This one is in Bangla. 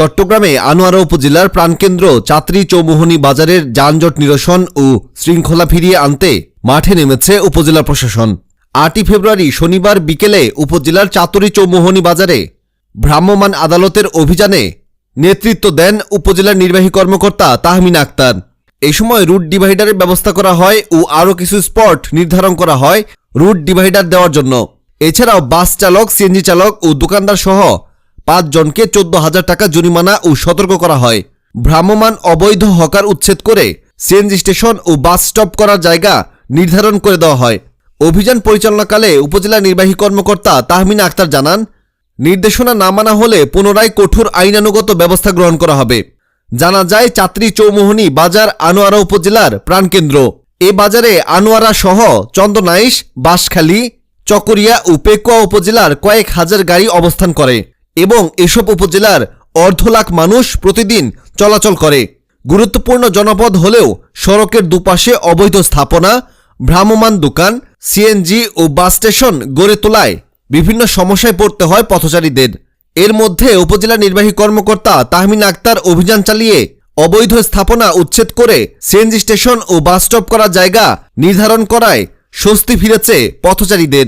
চট্টগ্রামে আনোয়ারা উপজেলার প্রাণকেন্দ্র চাত্রী চৌমোহনী বাজারের যানজট নিরসন ও শৃঙ্খলা ফিরিয়ে আনতে মাঠে নেমেছে উপজেলা প্রশাসন। আটই ফেব্রুয়ারি শনিবার বিকেলে উপজেলার চাতুরী চৌমোহনী বাজারে ভ্রাম্যমাণ আদালতের অভিযানে নেতৃত্ব দেন উপজেলার নির্বাহী কর্মকর্তা তাহমিনা আক্তার। এ সময় রুট ডিভাইডারের ব্যবস্থা করা হয় ও আরও কিছু স্পট নির্ধারণ করা হয় রুট ডিভাইডার দেওয়ার জন্য। এছাড়াও বাস চালক, সিএনজি চালক ও দোকানদার সহ পাঁচজনকে চোদ্দ হাজার টাকা জরিমানা ও সতর্ক করা হয়। ভ্রাম্যমাণ অবৈধ হকার উচ্ছেদ করে সিএনজি স্টেশন ও বাস স্টপ করার জায়গা নির্ধারণ করে দেওয়া হয়। অভিযান পরিচালনাকালে উপজেলা নির্বাহী কর্মকর্তা তাহমিনা আক্তার জানান, নির্দেশনা না মানা হলে পুনরায় কঠোর আইনানুগত ব্যবস্থা গ্রহণ করা হবে। জানা যায়, চাত্রী চৌমোহনী বাজার আনোয়ারা উপজেলার প্রাণকেন্দ্র। এ বাজারে আনোয়ারা সহ চন্দনাইশ, বাঁশখালী, চকরিয়া ও পেকুয়া উপজেলার কয়েক হাজার গাড়ি অবস্থান করে। এবং এসব উপজেলার অর্ধ লাখ মানুষ প্রতিদিন চলাচল করে। গুরুত্বপূর্ণ জনপদ হলেও সড়কের দুপাশে অবৈধ স্থাপনা, ভ্রাম্যমাণ দোকান সিএনজি ও বাস স্টেশন গড়ে তোলায় বিভিন্ন সমস্যায় পড়তে হয় পথচারীদের। এর মধ্যে উপজেলা নির্বাহী কর্মকর্তা তাহমিন আক্তার অভিযান চালিয়ে অবৈধ স্থাপনা উচ্ছেদ করে সিএনজি স্টেশন ও বাস স্টপ করার জায়গা নির্ধারণ করায় স্বস্তি ফিরেছে পথচারীদের।